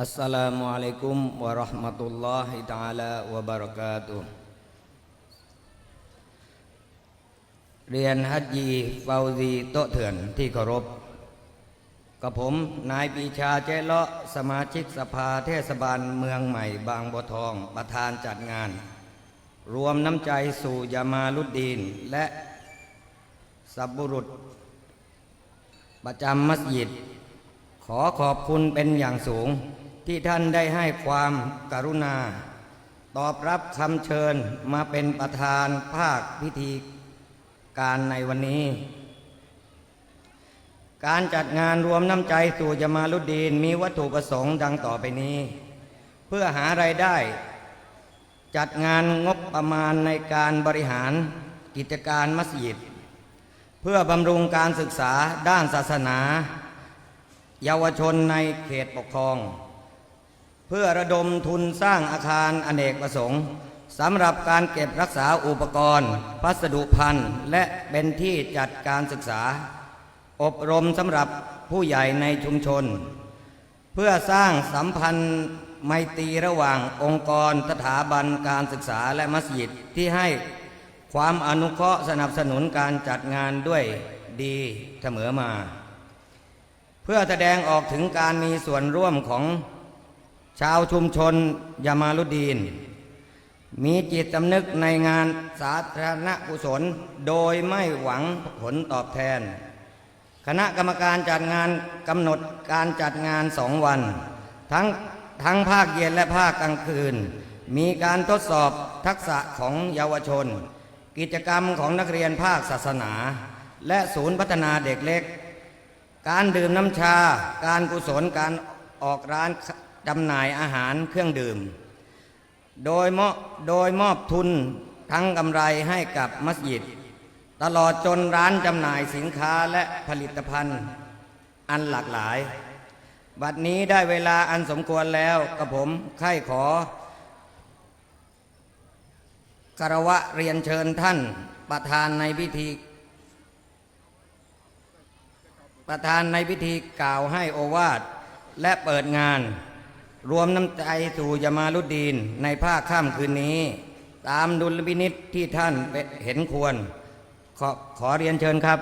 อัสสลามุอะลัยกุมวะเราะห์มะตุลลอฮิตะอาลาวะบะเราะกาตุฮ์เรียนฮัจญีฟาวซีโตเถื่อนที่เคารพ กับผมนายปีชาเจเลาะสมาชิกสภาเทศบาลเมืองใหม่ บางบัวทองประธานจัดงาน รวมน้ำใจสู่ยามาลุดดีน และสับบุรุษ ประจำมัสยิด ขอขอบคุณเป็นอย่างสูง ที่ท่านได้ให้ความกรุณา ตอบรับคำเชิญมาเป็นประธานภาคพิธีการในวันนี้ การจัดงานรวมน้ำใจสู่จมาลุดดีนมีวัตถุประสงค์ดังต่อไปนี้ เพื่อหาไรายได้ จัดงานงบประมาณในการบริหารกิจการมัสยิด เพื่อบำรุงการศึกษาด้านศาสนา เยาวชนในเขตปกครอง เพื่อระดมทุนสร้างอาคารอเนกประสงค์สำหรับการเก็บรักษาอุปกรณ์ พัสดุพันธ์และเป็นที่จัดการศึกษา อบรมสำหรับผู้ใหญ่ในชุมชน เพื่อสร้างสัมพันธ์ไมตรีระหว่างองค์กรสถาบันการศึกษาและมัสยิดที่ให้ความอนุเคราะห์สนับสนุนการจัดงานด้วยดีเสมอมา เพื่อแสดงออกถึงการมีส่วนร่วมของ ชาวชุมชนยามาลุดีน มีจิตสำนึกในงานสาธารณกุศลโดยไม่หวังผลตอบแทน คณะกรรมการจัดงานกำหนดการจัดงานสองวัน ทั้งทั้งภาคเย็นและภาคกลางคืน มีการทดสอบทักษะของเยาวชน กิจกรรมของนักเรียนภาคศาสนา และศูนย์พัฒนาเด็กเล็ก การดื่มน้ำชา การกุศลการออกร้าน จำหน่ายอาหารเครื่องดื่ม โดยมอบโดยมอบทุนทั้งกำไรให้กับมัสยิด ตลอดจนร้านจำหน่ายสินค้าและผลิตภัณฑ์อันหลากหลาย บัดนี้ได้เวลาอันสมควรแล้วกับผมใคร่ขอคารวะเรียนเชิญท่านประธานในพิธี ประธานในพิธีกล่าวให้โอวาทและเปิดงาน รวมน้ำใจสู่ยามาลุดดีนในภาคค่ำคืนนี้ ตามดุลพินิษที่ท่านเห็นควร ขอขอเรียนเชิญครับ